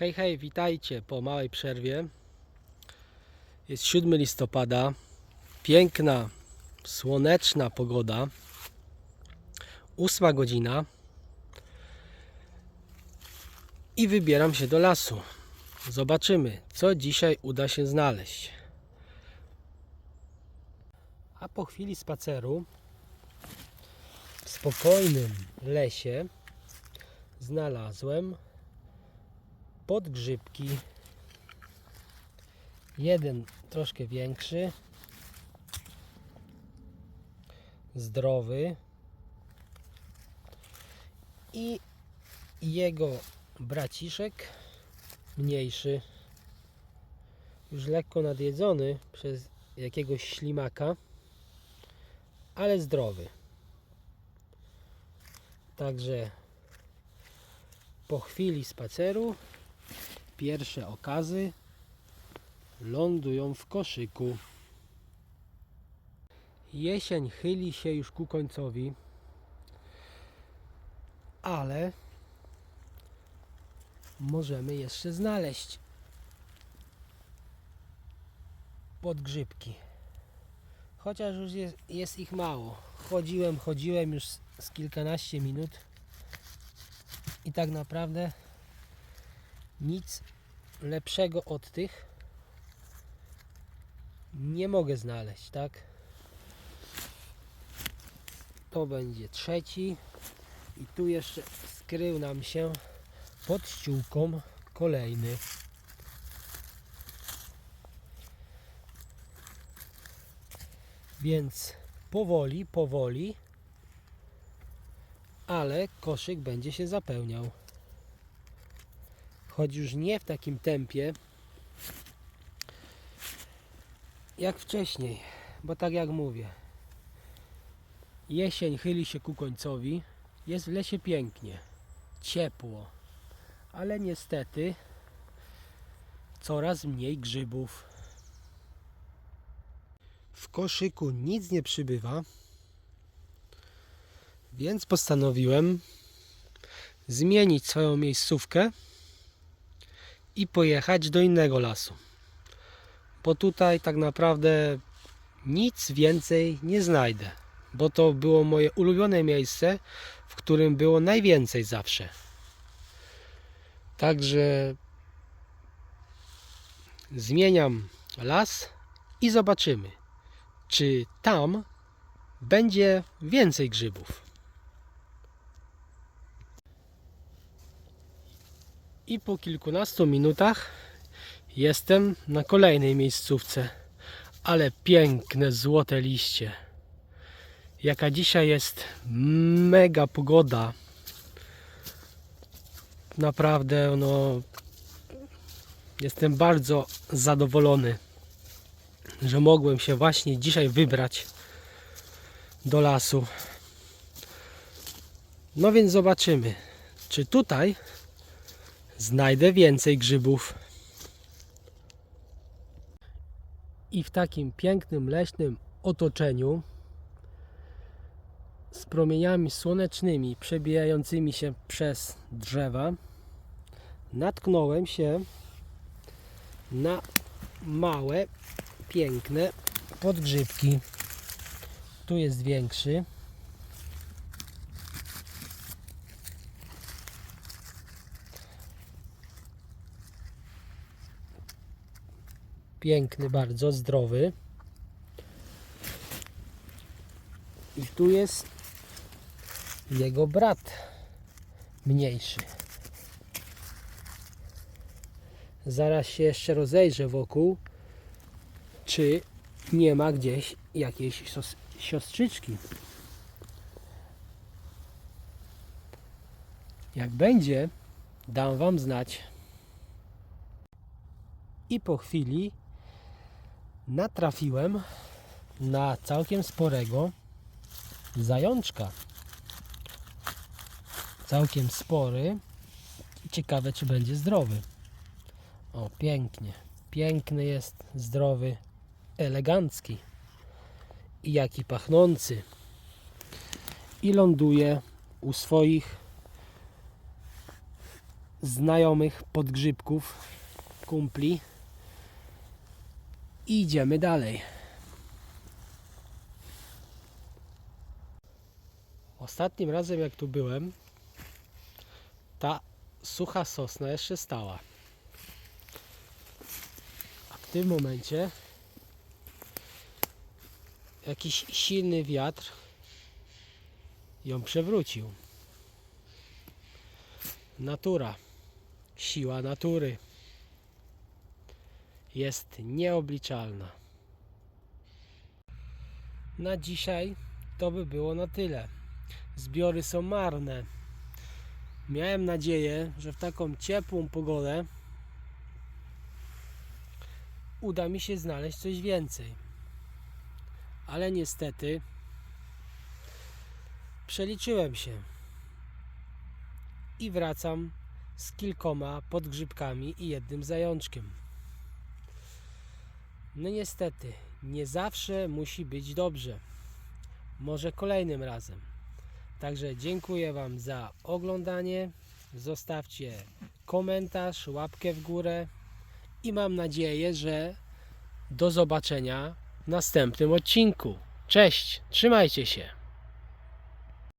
Hej, hej, witajcie po małej przerwie. Jest 7 listopada. Piękna, słoneczna pogoda. Ósma godzina. I wybieram się do lasu. Zobaczymy, co dzisiaj uda się znaleźć. A po chwili spaceru w spokojnym lesie znalazłem podgrzybki. Jeden troszkę większy, zdrowy i jego braciszek mniejszy, już lekko nadjedzony przez jakiegoś ślimaka, ale zdrowy. Także po chwili spaceru pierwsze okazy lądują w koszyku. Jesień chyli się już ku końcowi, ale możemy jeszcze znaleźć podgrzybki. Chociaż już jest, jest ich mało. Chodziłem, chodziłem już z- kilkanaście minut i tak naprawdę nic lepszego od tych nie mogę znaleźć, tak? To będzie trzeci i tu jeszcze skrył nam się pod ściółką kolejny. Więc powoli, powoli, ale koszyk będzie się zapełniał choć już nie w takim tempie jak wcześniej, bo tak jak mówię, jesień chyli się ku końcowi, jest w lesie pięknie, ciepło, ale niestety coraz mniej grzybów. W koszyku nic nie przybywa, więc postanowiłem zmienić swoją miejscówkę i pojechać do innego lasu. Bo tutaj tak naprawdę nic więcej nie znajdę. Bo to było moje ulubione miejsce, w którym było najwięcej zawsze. Także zmieniam las i zobaczymy, czy tam będzie więcej grzybów. I po kilkunastu minutach jestem na kolejnej miejscówce. Ale piękne złote liście. Jaka dzisiaj jest mega pogoda. Naprawdę no jestem bardzo zadowolony, że mogłem się właśnie dzisiaj wybrać do lasu. No więc zobaczymy, czy tutaj znajdę więcej grzybów. I w takim pięknym leśnym otoczeniu z promieniami słonecznymi przebijającymi się przez drzewa natknąłem się na małe, piękne podgrzybki. Tu jest większy. Piękny, bardzo zdrowy. I tu jest jego brat mniejszy. Zaraz się jeszcze rozejrzę wokół, czy nie ma gdzieś jakiejś sios- siostrzyczki. Jak będzie, dam Wam znać. I po chwili natrafiłem na całkiem sporego zajączka. Całkiem spory. Ciekawe, czy będzie zdrowy. O, pięknie. Piękny jest, zdrowy, elegancki. I jaki pachnący. I ląduje u swoich znajomych podgrzybków, kumpli. I idziemy dalej. Ostatnim razem jak tu byłem, ta sucha sosna jeszcze stała. A w tym momencie jakiś silny wiatr ją przewrócił. Natura, siła natury jest nieobliczalna. Na dzisiaj to by było na tyle. Zbiory są marne. Miałem nadzieję, że w taką ciepłą pogodę uda mi się znaleźć coś więcej. Ale niestety przeliczyłem się i wracam z kilkoma podgrzybkami i jednym zajączkiem. No niestety, nie zawsze musi być dobrze. Może kolejnym razem. Także dziękuję Wam za oglądanie. Zostawcie komentarz, łapkę w górę i mam nadzieję, że do zobaczenia w następnym odcinku. Cześć, trzymajcie się.